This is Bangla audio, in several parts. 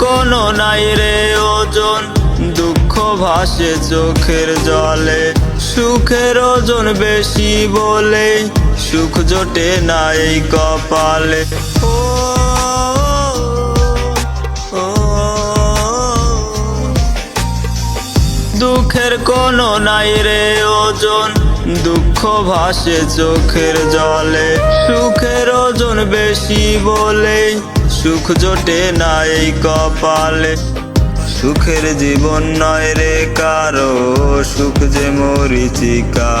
কোনো নাই রে ওজন। দুঃখ ভাসে চোখের জলে। সুখের ওজন বেশি বলে, সুখ জোটে নাই কপালে। দুঃখের কোনো নাই রে ওজন। দুঃখ ভাসে চোখের জলে, সুখের ওজন বেশি বলে সুখ জোটে নাই কপালে, সুখের জীবন নয় রে কারও, সুখ যে মরিচিকা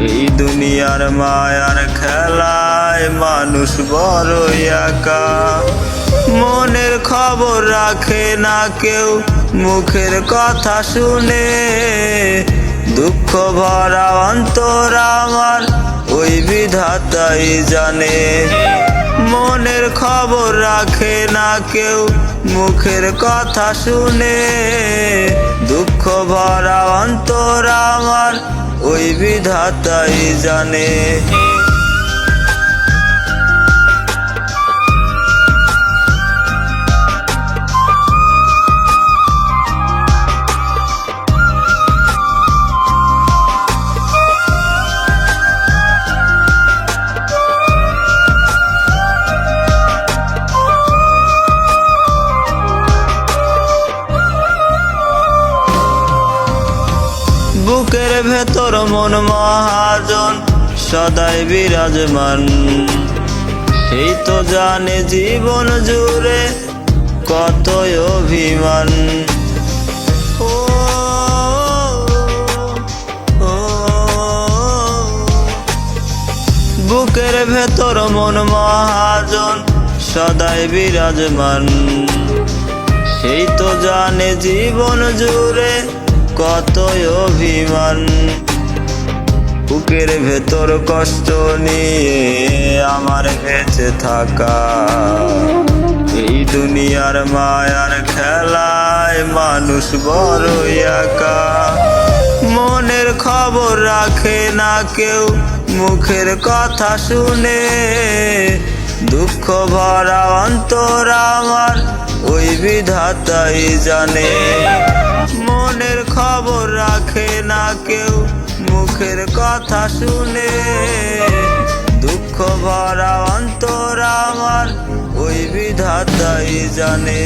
এই দুনিয়ার মায়ার খেলায় মানুষ বড় একা। মনের খবর রাখে না কেউ, মুখের কথা শুনে। দুঃখ ভরা অন্তর আমার, ওই বিধাতাই জানে। রাখে না কেউ। মুখের কথা শুনে দুঃখ ভরা অন্তর আমার ওই বিধাতাই জানে। বুকের ভেতর মন মহাজন, সদাই বিরাজমান। সেই তো জানে জীবন জুড়ে কত অভিমান। বুকের ভেতর মন মহাজন, সদাই বিরাজমান। সেই তো জানে জীবন জুড়ে কত অভিমান। বুকের ভেতর কষ্ট নিয়ে আমার বেঁচে থাকা। এই দুনিয়ার মায়ার খেলায় মানুষ বড় একা। মনের খবর রাখে না কেউ, মুখের কথা শুনে। দুঃখ ভরা অন্তর আমার, ওই বিধাতাই জানে। মনের খবর রাখে না কেউ, মুখের কথা শুনে। দুঃখ ভরা অন্তর আমার, ওই বিধাতাই জানে।